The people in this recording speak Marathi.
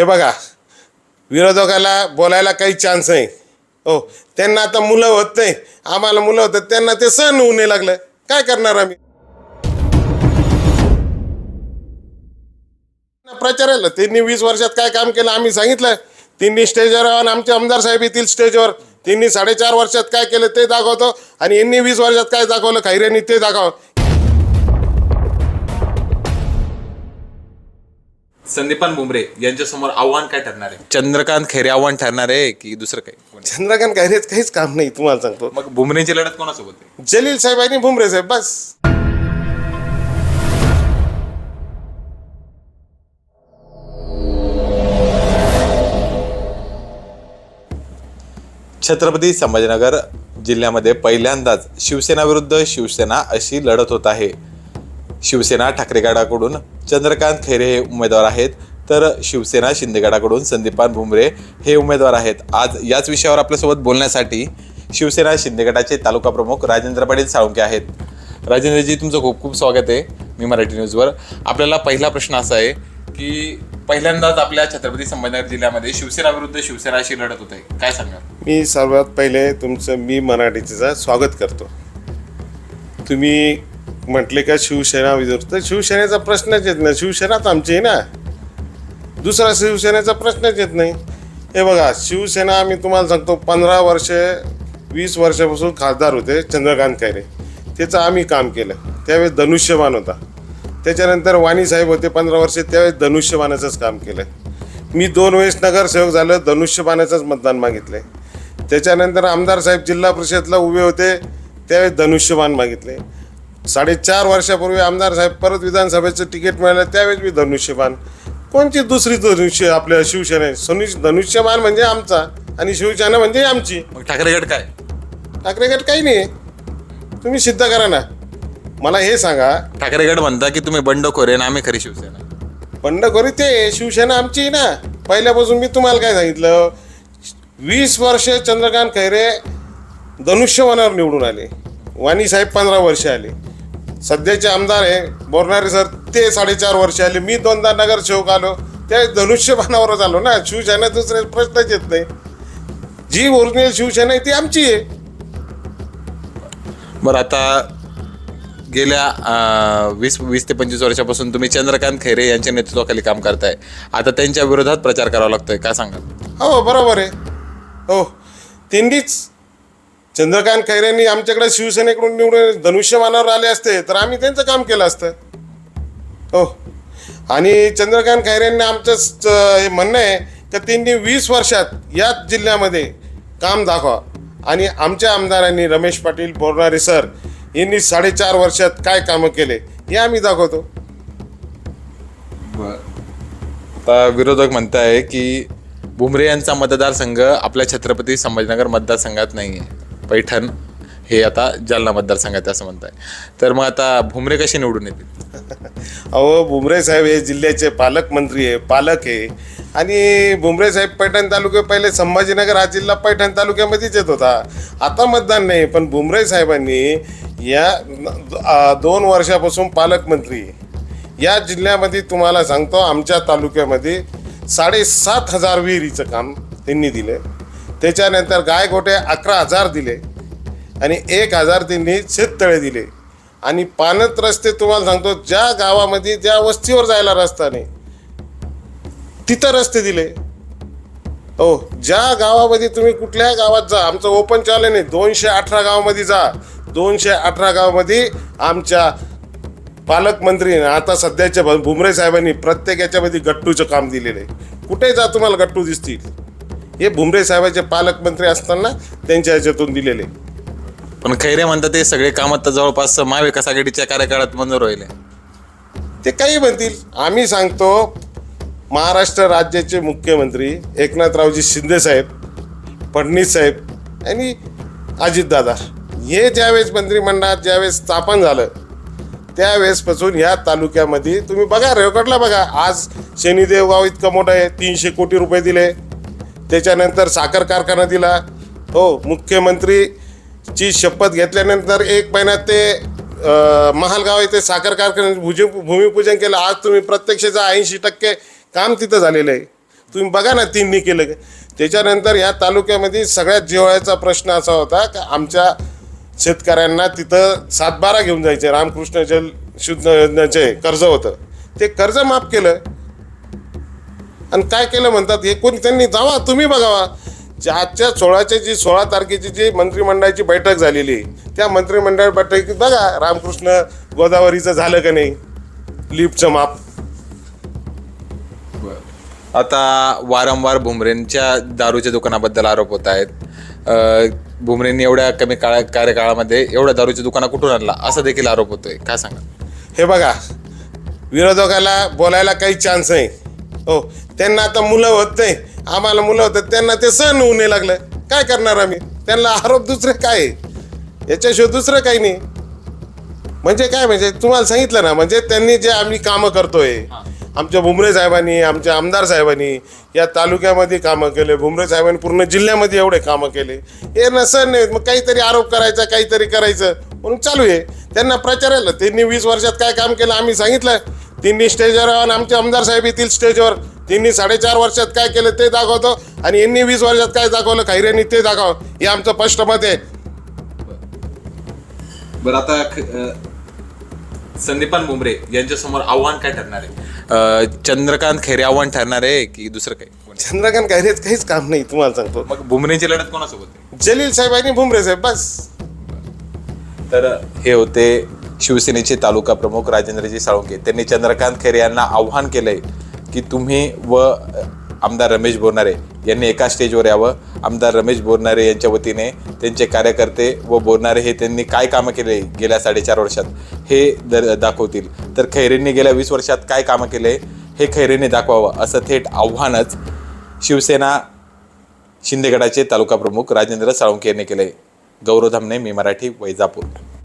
हे बघा विरोधकाला बोलायला काही चान्स नाही. हो त्यांना आता मुलं होत नाही. आम्हाला मुलं होतं त्यांना ते सहन होऊ नाही लागलं. काय करणार आम्ही? प्रचाराला त्यांनी वीस वर्षात काय काम केलं आम्ही सांगितलं. त्यांनी स्टेजवर आणि आमचे आमदार साहेब येतील स्टेजवर. त्यांनी साडेचार वर्षात काय केलं ते दाखवतो. आणि यांनी वीस वर्षात काय दाखवलं खैऱ्यांनी ते दाखव. संदीपान बुमरे यांच्यासमोर आव्हान काय ठरणार आहे? चंद्रकांत खैरे आव्हान ठरणार आहे की दुसरं काही? चंद्रकांत खैरेच काहीच काम नाही तुम्हाला सांगतो. मग बुमरेची लढत कोणासोबत आहे? जलील साहेब आणि भुमरे साहेब बस. छत्रपती संभाजीनगर जिल्ह्यामध्ये पहिल्यांदाच शिवसेना विरुद्ध शिवसेना अशी लढत होत आहे. शिवसेना ठाकरेगडाकडून चंद्रकांत खैरे हे उमेदवार आहेत. तर शिवसेना शिंदेगडाकडून संदीपान भुमरे हे उमेदवार आहेत. आज याच विषयावर आपल्यासोबत बोलण्यासाठी शिवसेना शिंदेगडाचे तालुका प्रमुख राजेंद्र पाटील साळुंके आहेत. राजेंद्रजी तुमचं खूप खूप स्वागत आहे मी मराठी न्यूजवर. आपल्याला पहिला प्रश्न असा आहे की पहिल्यांदाच आपल्या छत्रपती संभाजीनगर जिल्ह्यामध्ये शिवसेना विरुद्ध शिवसेनाशी लढत होते. काय सांगणार? मी सर्वात पहिले तुमचं मी मराठीचं स्वागत करतो. तुम्ही म्हटले का शिवसेना विरुद्ध तर शिवसेनेचा प्रश्नच येत नाही. शिवसेनाच आमची आहे ना. दुसरा शिवसेनेचा प्रश्नच येत नाही. हे बघा शिवसेना आम्ही तुम्हाला सांगतो पंधरा वर्षे वीस वर्षापासून खासदार होते चंद्रकांत खैरे. त्याचं आम्ही काम केलं. त्यावेळेस धनुष्यबाण होता. त्याच्यानंतर वाणी साहेब होते पंधरा वर्षे त्यावेळेस धनुष्यबाणाचंच काम केलं. मी दोन वेळेस नगरसेवक झालं धनुष्यबाणाचंच मतदान मागितले. त्याच्यानंतर आमदार साहेब जिल्हा परिषदला उभे होते त्यावेळेस धनुष्यबाण मागितले. साडेचार वर्षापूर्वी आमदार साहेब परत विधानसभेचं तिकीट मिळालं त्यावेळेस मी धनुष्यबाण. कोणची दुसरी धनुष्य आपल्या शिवसेने सनुष धनुष्यबाण म्हणजे आमचा आणि शिवसेना म्हणजे आमची. मग ठाकरे गट काय? ठाकरे गट काही नाही. तुम्ही सिद्ध करा ना. मला हे सांगा. ठाकरे गट म्हणता की तुम्ही बंडखोर आहे आणि आम्ही खरी शिवसेना. बंडखोरी ते शिवसेना आमची आहे ना. पहिल्यापासून मी तुम्हाला काय सांगितलं? वीस वर्ष चंद्रकांत खैरे धनुष्यवनावर निवडून आले. वाणी साहेब पंधरा वर्ष आले. सध्याचे आमदार आहे बोरणारे सर ते साडेचार वर्ष आले. मी दोनदा नगरसेवक आलो. त्या धनुष्यबाणावरच आलो ना. शिवसेना दुसरे प्रश्नच येत नाही. जी ओरिजिनल शिवसेना आहे ती आमची आहे. बरं आता गेल्या अं, वीस वीस ते पंचवीस वर्षापासून तुम्ही चंद्रकांत खैरे यांच्या नेतृत्वाखाली काम करताय. आता त्यांच्या विरोधात प्रचार करावा लागतोय. काय सांगाल? हो बरोबर आहे. हो. त्यांनीच चंद्रकांत खैरेंनी आमच्याकडे शिवसेनेकडून निवडून धनुष्यमानावर आले असते तर आम्ही त्यांचं काम केलं असतं. हो. आणि चंद्रकांत खैरेंनी आमचं हे म्हणणं आहे की त्यांनी वीस वर्षात याच जिल्ह्यामध्ये काम दाखवा. आणि आमच्या आमदारांनी रमेश पाटील बोरणारे सर यांनी साडेचार वर्षात काय कामं केले हे आम्ही दाखवतो. आता विरोधक म्हणताय की भुमरे यांचा मतदारसंघ आपल्या छत्रपती संभाजीनगर मतदारसंघात नाही आहे पैठण हे आता जालना मतदारसंघात असं म्हणताय. तर मग आता भुमरे कसे निवडून येतील? अहो भुमरे साहेब हे जिल्ह्याचे पालकमंत्री आहे पालक आहे. आणि भुमरे साहेब पैठण तालुके पहिले संभाजीनगर हा जिल्हा पैठण तालुक्यामध्येच येत होता. आता मतदान नाही पण भुमरे साहेबांनी या दोन वर्षापासून पालकमंत्री आहे. या जिल्ह्यामध्ये तुम्हाला सांगतो आमच्या तालुक्यामध्ये साडेसात हजार विहिरीचं काम त्यांनी दिलं त्याच्यानंतर गायगोटे अकरा हजार दिले आणि एक हजार त्यांनी शेततळे दिले. आणि पानत रस्ते तुम्हाला सांगतो ज्या गावामध्ये ज्या वस्तीवर जायला रस्ता नाही तिथं रस्ते दिले. हो ज्या गावामध्ये तुम्ही कुठल्याही गावात जा आमचं ओपन चालू आहे दोनशे अठरा गावामध्ये जा. दोनशे अठरा गावामध्ये आमच्या पालकमंत्री आता सध्याच्या भुमरे साहेबांनी प्रत्येक याच्यामध्ये गट्टूचं काम दिलेलं आहे. कुठे जा तुम्हाला गट्टू दिसतील? हे भुमरे साहेबाचे पालकमंत्री असताना त्यांच्या ह्याच्यातून दिलेले. पण खैरे म्हणतात ते सगळे काम आता जवळपास महाविकास आघाडीच्या कार्यकाळात मंजूर होईल. ते काही म्हणतील. आम्ही सांगतो महाराष्ट्र राज्याचे मुख्यमंत्री एकनाथरावजी शिंदे साहेब फडणवीस साहेब आणि अजितदादा. हे ज्यावेळेस मंत्रिमंडळात ज्यावेळेस स्थापन झालं त्यावेळेसपासून ह्या तालुक्यामध्ये तुम्ही बघा रेकॉर्डला बघा. आज शनिदेव गाव इतकं मोठं आहे तीनशे कोटी रुपये दिले. त्याच्यानंतर साखर कारखाना दिला. हो मुख्यमंत्रीची शपथ घेतल्यानंतर एक महिन्यात ते महालगाव येथे साखर कारखान्याचे भुजी भूमिपूजन केलं. आज तुम्ही प्रत्यक्षच ऐंशी टक्के काम तिथं झालेलं आहे. तुम्ही बघा ना तिन्ही केलं त्याच्यानंतर या तालुक्यामध्ये सगळ्यात जिव्हाळ्याचा प्रश्न असा होता का आमच्या शेतकऱ्यांना तिथं सातबारा घेऊन जायचे. रामकृष्ण जल शुद्ध योजनेचे कर्ज होतं. ते कर्ज माफ केलं. आणि काय केलं म्हणतात हे कोणी त्यांनी जावा तुम्ही बघावा. आजच्या सोळाच्या जी सोळा तारखेची जी मंत्रिमंडळाची बैठक झालेली त्या मंत्रिमंडळ बैठकीत बघा रामकृष्ण गोदावरीचं झालं का नाही? लिफ्टचं माप. आता वारंवार भुमरेंच्या दारूच्या दुकानाबद्दल आरोप होत आहेत. भुमरेंनी एवढ्या कमी काळा कार्यकाळामध्ये एवढ्या दारूच्या दुकाना कुठून आणला? असा देखील आरोप होतोय. काय सांगा हे बघा विरोधकाला बोलायला काही चान्स नाही. हो त्यांना आता मुलं होत नाही. आम्हाला मुलं होतात त्यांना ते सहन होऊ नाही लागलं. काय करणार आम्ही? त्यांना आरोप दुसरे काय? आहे? याच्याशिवाय दुसरं काही नाही. म्हणजे काय म्हणजे तुम्हाला सांगितलं ना म्हणजे त्यांनी जे आम्ही कामं करतोय आमच्या भुमरे साहेबांनी आमच्या आमदार साहेबांनी या तालुक्यामध्ये कामं केले भुमरे साहेबांनी पूर्ण जिल्ह्यामध्ये एवढे कामं केले. हे नसन नाही मग काहीतरी आरोप करायचा काहीतरी करायचं. म्हणून चालू आहे. त्यांना प्रचारायला त्यांनी वीस वर्षात काय काम केलं आम्ही सांगितलं. त्यांनी स्टेजवर आणि आमचे आमदार साहेब येतील स्टेजवर त्यांनी साडेचार वर्षात काय केलं ते दाखवतो. आणि यांनी वीस वर्षात काय दाखवलं खैऱ्यांनी ते दाखव. हे आमचं स्पष्ट मत आहे. बरं आता ख- अं, संदीपान भुमरे यांच्या समोर आव्हान काय ठरणार आहे? अं, चंद्रकांत खैरे आव्हान ठरणार आहे की दुसरं काही? चंद्रकांत खैरेच काहीच काम नाही तुम्हाला सांगतो. मग भुमरेंची लढत कोणासोबत आहे? जलील साहेब आणि भुमरे साहेब बस. तर हे होते शिवसेनेचे तालुका प्रमुख राजेंद्रजी साळुंके त्यांनी चंद्रकांत खैरे यांना आव्हान केलंय. की तुम्ही व आमदार रमेश बोरनारे यांनी एका स्टेजवर यावं. आमदार रमेश बोरनारे यांच्या वतीने त्यांचे कार्यकर्ते व बोरनारे हे त्यांनी काय कामं केले गेल्या साडेचार वर्षात हे दर दाखवतील. तर खैरेंनी गेल्या वीस वर्षात काय कामं केले हे खैरेंनी दाखवावं असं थेट आव्हानच शिवसेना शिंदेगडाचे तालुका प्रमुख राजेंद्र साळुंके यांनी केले गौरव धामणे मी मराठी वैजापूर.